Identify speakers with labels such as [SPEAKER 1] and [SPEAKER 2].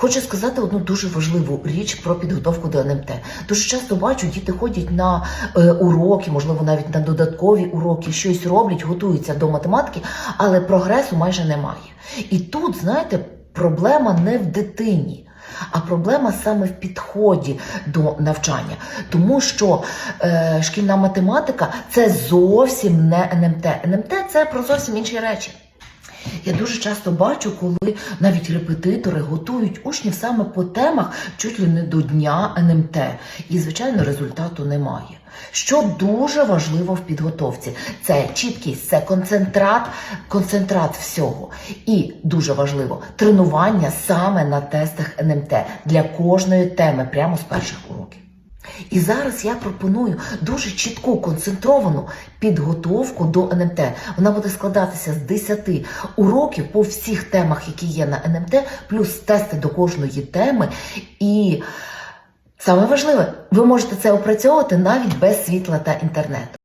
[SPEAKER 1] Хочу сказати одну дуже важливу річ про підготовку до НМТ. Дуже часто бачу, діти ходять на е, уроки, можливо, навіть на додаткові уроки, щось роблять, готуються до математики, але прогресу майже немає. І тут, знаєте, проблема не в дитині. А проблема саме в підході до навчання, тому що е, шкільна математика це зовсім не НМТ. НМТ це про зовсім інші речі. Я дуже часто бачу, коли навіть репетитори готують учнів саме по темах чуть ли не до дня НМТ, і звичайно результату немає. Що дуже важливо в підготовці, це чіткість, це концентрат, концентрат всього. І дуже важливо тренування саме на тестах НМТ для кожної теми, прямо з перших уроків. І зараз я пропоную дуже чітку, концентровану підготовку до НМТ. Вона буде складатися з 10 уроків по всіх темах, які є на НМТ, плюс тести до кожної теми. І саме важливе, ви можете це опрацьовувати навіть без світла та інтернету.